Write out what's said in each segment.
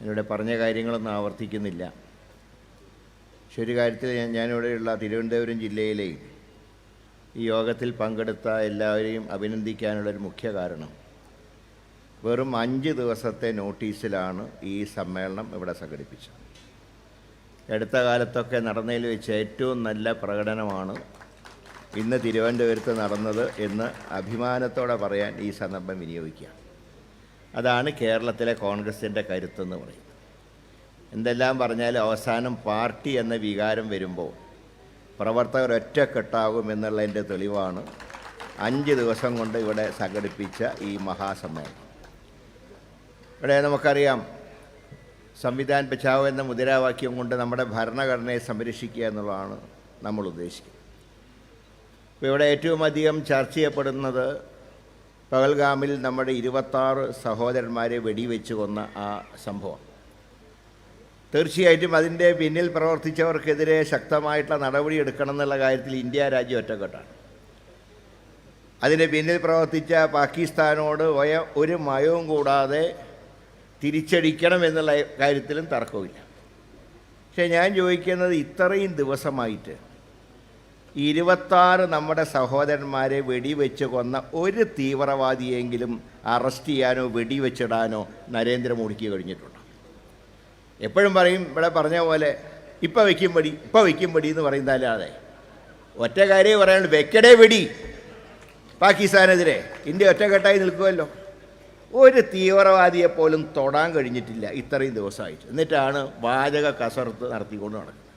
ഞാനിവിടെ പറഞ്ഞ കാര്യങ്ങളൊന്നും ആവർത്തിക്കുന്നില്ല. പക്ഷെ ഒരു കാര്യത്തിൽ ഞാൻ ഞാനിവിടെയുള്ള തിരുവനന്തപുരം ജില്ലയിലെ ഈ യോഗത്തിൽ പങ്കെടുത്ത എല്ലാവരെയും അഭിനന്ദിക്കാനുള്ളൊരു മുഖ്യ കാരണം വെറും അഞ്ച് ദിവസത്തെ നോട്ടീസിലാണ് ഈ സമ്മേളനം ഇവിടെ സംഘടിപ്പിച്ചത്. അടുത്ത കാലത്തൊക്കെ നടന്നതിൽ വെച്ച് ഏറ്റവും നല്ല പ്രകടനമാണ് ഇന്ന് തിരുവനന്തപുരത്ത് നടന്നത് എന്ന് അഭിമാനത്തോടെ പറയാൻ ഈ സന്ദർഭം വിനിയോഗിക്കുക അതാണ് കേരളത്തിലെ കോൺഗ്രസിന്റെ കരുത്തെന്ന് പറയും എന്തെല്ലാം പറഞ്ഞാലും അവസാനം പാർട്ടി എന്ന വികാരം വരുമ്പോൾ പ്രവർത്തകർ ഒറ്റക്കെട്ടാകും എന്നുള്ളതിന്റെ തെളിവാണ് അഞ്ച് ദിവസം കൊണ്ട് ഇവിടെ സംഘടിപ്പിച്ച ഈ മഹാസമ്മേളനം. ഇവിടെ നമുക്കറിയാം സംവിധാൻ ബച്ചാവ് എന്ന മുദ്രാവാക്യം കൊണ്ട് നമ്മുടെ ഭരണഘടനയെ സംരക്ഷിക്കുക എന്നുള്ളതാണ് നമ്മൾ ഉദ്ദേശിക്കുന്നത്. ഇപ്പോൾ ഇവിടെ ഏറ്റവും അധികം ചർച്ച ചെയ്യപ്പെടുന്നത് പകൽഗാമിൽ നമ്മുടെ ഇരുപത്താറ് സഹോദരന്മാരെ വെടിവെച്ച് കൊന്ന ആ സംഭവം. തീർച്ചയായിട്ടും അതിന്റെ പിന്നിൽ പ്രവർത്തിച്ചവർക്കെതിരെ ശക്തമായിട്ടുള്ള നടപടി എടുക്കണം എന്നുള്ള കാര്യത്തിൽ ഇന്ത്യ രാജ്യം ഒറ്റക്കെട്ടാണ്. അതിന് പിന്നിൽ പ്രവർത്തിച്ച പാകിസ്ഥാനോട് വയ ഒരു മയവും കൂടാതെ തിരിച്ചടിക്കണം എന്നുള്ള കാര്യത്തിലും തർക്കമില്ല പക്ഷേ ഞാൻ ചോദിക്കുന്നത് ഇത്രയും ദിവസമായിട്ട് ഇരുപത്താറ് നമ്മുടെ സഹോദരന്മാരെ വെടിവെച്ച് കൊന്ന ഒരു തീവ്രവാദിയെങ്കിലും അറസ്റ്റ് ചെയ്യാനോ വെടിവെച്ചിടാനോ നരേന്ദ്രമോദിക്ക് കഴിഞ്ഞിട്ടുണ്ട്. എപ്പോഴും പറയും ഇവിടെ പറഞ്ഞ പോലെ ഇപ്പം വയ്ക്കും പടി ഇപ്പം വയ്ക്കും പടി എന്ന് പറയുന്നതല്ലാതെ ഒറ്റ കാര്യം പറയാനുള്ളൂ വെക്കടേ വെടി. പാകിസ്ഥാനെതിരെ ഇന്ത്യ ഒറ്റക്കെട്ടായി നിൽക്കുമല്ലോ. ഒരു തീവ്രവാദിയെപ്പോലും തൊടാൻ കഴിഞ്ഞിട്ടില്ല ഇത്രയും ദിവസമായിട്ട്. എന്നിട്ടാണ് വാചക കസർത്ത് നടത്തിക്കൊണ്ട് നടക്കുന്നത്.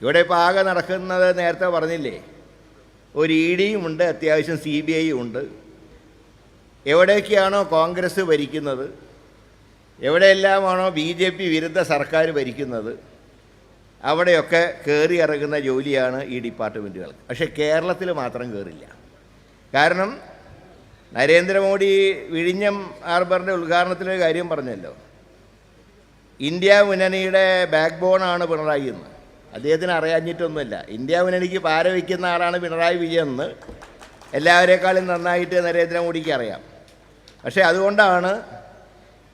ഇവിടെ ഇപ്പോൾ ആകെ നടക്കുന്നത് നേരത്തെ പറഞ്ഞില്ലേ ഒരു ഇ ഡിയും ഉണ്ട് അത്യാവശ്യം സി ബി ഐയും ഉണ്ട്. എവിടെയൊക്കെയാണോ കോൺഗ്രസ് ഭരിക്കുന്നത് എവിടെയെല്ലാമാണോ ബി ജെ പി വിരുദ്ധ സർക്കാർ ഭരിക്കുന്നത് അവിടെയൊക്കെ കയറി ഇറങ്ങുന്ന ജോലിയാണ് ഈ ഡിപ്പാർട്ട്മെന്റുകൾ പക്ഷേ കേരളത്തിൽ മാത്രം കയറില്ല കാരണം നരേന്ദ്രമോദി വിഴിഞ്ഞം ഹാർബറിന്റെ ഉദ്ഘാടനത്തിലൊരു കാര്യം പറഞ്ഞല്ലോ ഇന്ത്യ മുന്നണിയുടെ ബാക്ക് ബോണാണ് പിണറായി എന്ന്. അദ്ദേഹത്തിന് അറിയാഞ്ഞിട്ടൊന്നുമില്ല. ഇന്ത്യ മുന്നണിക്ക് പാര വയ്ക്കുന്ന ആളാണ് പിണറായി വിജയൻ എന്ന് എല്ലാവരെക്കാളും നന്നായിട്ട് നരേന്ദ്രമോദിക്ക് അറിയാം. പക്ഷേ അതുകൊണ്ടാണ്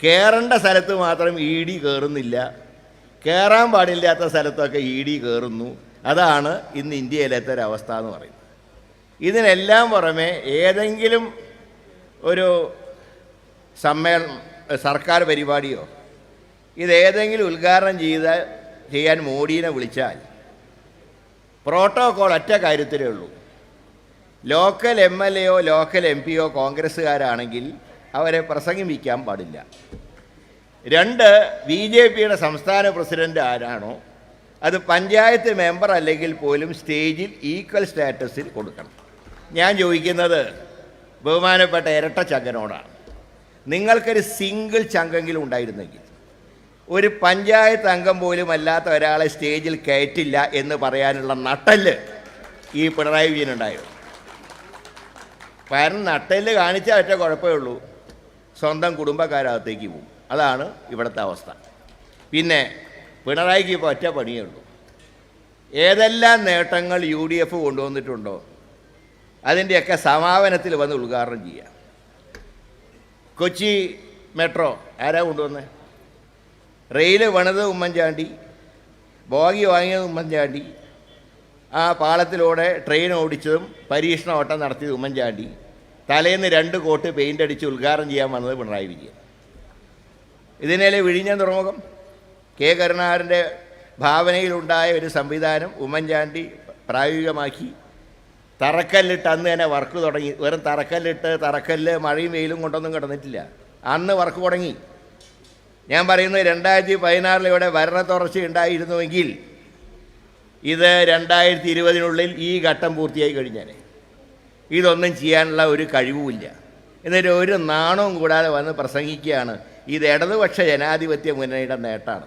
കയറേണ്ട സ്ഥലത്ത് മാത്രം ഇ ഡി കയറുന്നില്ല കയറാൻ പാടില്ലാത്ത സ്ഥലത്തൊക്കെ ഇ ഡി കയറുന്നു അതാണ് ഇന്ന് ഇന്ത്യയിലത്തെ ഒരവസ്ഥ എന്ന് പറയുന്നത്. ഇതിനെല്ലാം പുറമെ ഏതെങ്കിലും ഒരു സമ്മേളനം സർക്കാർ പരിപാടിയോ ഇതേതെങ്കിലും ഉദ്ഘാടനം ചെയ്ത ചെയ്യാൻ മോഡീനെ വിളിച്ചാൽ പ്രോട്ടോകോൾ ഒറ്റ കാര്യത്തിലേ ഉള്ളൂ. ലോക്കൽ എം എൽ എയോ ലോക്കൽ എം പിയോ കോൺഗ്രസ്സുകാരാണെങ്കിൽ അവരെ പ്രസംഗിപ്പിക്കാൻ പാടില്ല. രണ്ട് ബി ജെ പിയുടെ സംസ്ഥാന പ്രസിഡന്റ് ആരാണോ അത് പഞ്ചായത്ത് മെമ്പർ അല്ലെങ്കിൽ പോലും സ്റ്റേജിൽ ഈക്വൽ സ്റ്റാറ്റസിൽ കൊടുക്കണം. ഞാൻ ചോദിക്കുന്നത് ബഹുമാനപ്പെട്ട ഇരട്ട ചങ്കനോടാണ് നിങ്ങൾക്കൊരു സിംഗിൾ ചങ്കെങ്കിലും ഉണ്ടായിരുന്നെങ്കിൽ ഒരു പഞ്ചായത്ത് അംഗം പോലും അല്ലാത്ത ഒരാളെ സ്റ്റേജിൽ കയറ്റില്ല എന്ന് പറയാനുള്ള നട്ടൽ ഈ പിണറായി വിജയനുണ്ടായിരുന്നു കാരണം നട്ടൽ കാണിച്ചാൽ ഒറ്റ കുഴപ്പമേ ഉള്ളൂ. സ്വന്തം കുടുംബക്കാരകത്തേക്ക് പോകും. അതാണ് ഇവിടുത്തെ അവസ്ഥ. പിന്നെ പിണറായിക്ക് ഇപ്പോൾ ഒറ്റ പണിയേ ഉള്ളൂ. ഏതെല്ലാം നേട്ടങ്ങൾ യു ഡി എഫ് കൊണ്ടുവന്നിട്ടുണ്ടോ? അതിന്റെയൊക്കെ സമാപനത്തിൽ വന്ന് ഉദ്ഘാടനം ചെയ്യുക കൊച്ചി മെട്രോ ആരാ കൊണ്ടുവന്നത് റെയിൽ പണിത് ഉമ്മൻചാണ്ടി ബോഗി വാങ്ങിയത് ഉമ്മൻചാണ്ടി ആ പാളത്തിലൂടെ ട്രെയിൻ ഓടിച്ചതും പരീക്ഷണ ഓട്ടം നടത്തിയത് ഉമ്മൻചാണ്ടി. തലേന്ന് രണ്ട് കോട്ട് പെയിന്റ് അടിച്ച് ഉദ്ഘാടനം ചെയ്യാൻ വന്നത് പിണറായി വിജയൻ. ഇതിനേലെ വിഴിഞ്ഞ തുറമുഖം കെ കരുണാകരന്റെ ഭാവനയിലുണ്ടായ ഒരു സംവിധാനം ഉമ്മൻചാണ്ടി പ്രായോഗികമാക്കി. തറക്കല്ലിട്ട് അന്ന് തന്നെ വർക്ക് തുടങ്ങി. വെറും തറക്കല്ലിട്ട് തറക്കല്ല് മഴയും വെയിലും കൊണ്ടൊന്നും കിടന്നിട്ടില്ല. അന്ന് വർക്ക് തുടങ്ങി. ഞാൻ പറയുന്നത് രണ്ടായിരത്തി പതിനാറിൽ ഇവിടെ ഭരണ തുടർച്ച ഉണ്ടായിരുന്നുവെങ്കിൽ ഇത് രണ്ടായിരത്തി ഇരുപതിനുള്ളിൽ ഈ ഘട്ടം പൂർത്തിയായി കഴിഞ്ഞാൽ ഇതൊന്നും ചെയ്യാനുള്ള ഒരു കഴിവുമില്ല. എന്നിട്ട് ഒരു നാണവും കൂടാതെ വന്ന് പ്രസംഗിക്കുകയാണ് ഇത് ഇടതുപക്ഷ ജനാധിപത്യ മുന്നണിയുടെ നേട്ടമാണ്.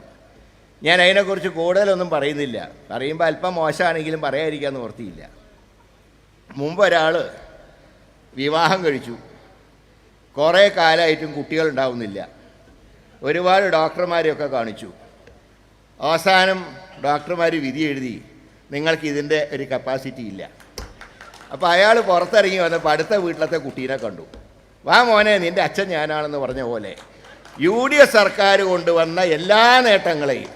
ഞാൻ അതിനെക്കുറിച്ച് കൂടുതലൊന്നും പറയുന്നില്ല. പറയുമ്പോൾ അല്പം മോശമാണെങ്കിലും പറയാതിരിക്കാൻ ഓർത്തിയില്ല. മുമ്പ് ഒരാൾ വിവാഹം കഴിച്ചു. കുറേ കാലമായിട്ടും കുട്ടികളുണ്ടാവുന്നില്ല. ഒരുപാട് ഡോക്ടർമാരെയൊക്കെ കാണിച്ചു. അവസാനം ഡോക്ടർമാർ വിധി എഴുതി നിങ്ങൾക്ക് ഇതിന്റെ ഒരു കപ്പാസിറ്റി ഇല്ല. അപ്പോൾ അയാൾ പുറത്തിറങ്ങി വന്നപ്പോൾ അടുത്ത വീട്ടിലത്തെ കുട്ടീനെ കണ്ടു. വാ മോനെ നിന്റെ അച്ഛൻ ഞാനാണെന്ന് പറഞ്ഞ പോലെ യു ഡി എഫ് സർക്കാർ കൊണ്ടുവന്ന എല്ലാ നേട്ടങ്ങളെയും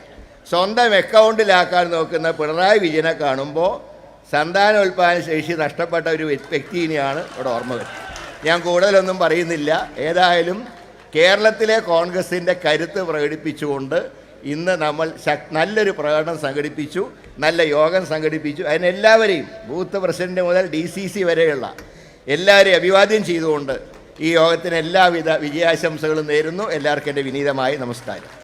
സ്വന്തം അക്കൗണ്ടിലാക്കാൻ നോക്കുന്ന പിണറായി വിജയനെ കാണുമ്പോൾ സന്താനോൽപാദന ശേഷി നഷ്ടപ്പെട്ട ഒരു വ്യ- വ്യക്തിനെയാണ് ഇവിടെ ഓർമ്മ വരുന്നത്. ഞാൻ കൂടുതലൊന്നും പറയുന്നില്ല. ഏതായാലും കേരളത്തിലെ കോൺഗ്രസിന്റെ കരുത്ത് പ്രകടിപ്പിച്ചുകൊണ്ട് ഇന്ന് നമ്മൾ നല്ലൊരു പ്രകടനം സംഘടിപ്പിച്ചു നല്ല യോഗം സംഘടിപ്പിച്ചു. അതിനെല്ലാവരെയും ബൂത്ത് പ്രസിഡന്റ് മുതൽ ഡി സി സി വരെയുള്ള എല്ലാവരെയും അഭിവാദ്യം ചെയ്തുകൊണ്ട് ഈ യോഗത്തിന് എല്ലാവിധ വിജയാശംസകളും നേരുന്നു. എല്ലാവർക്കും എന്റെ വിനീതമായ നമസ്കാരം.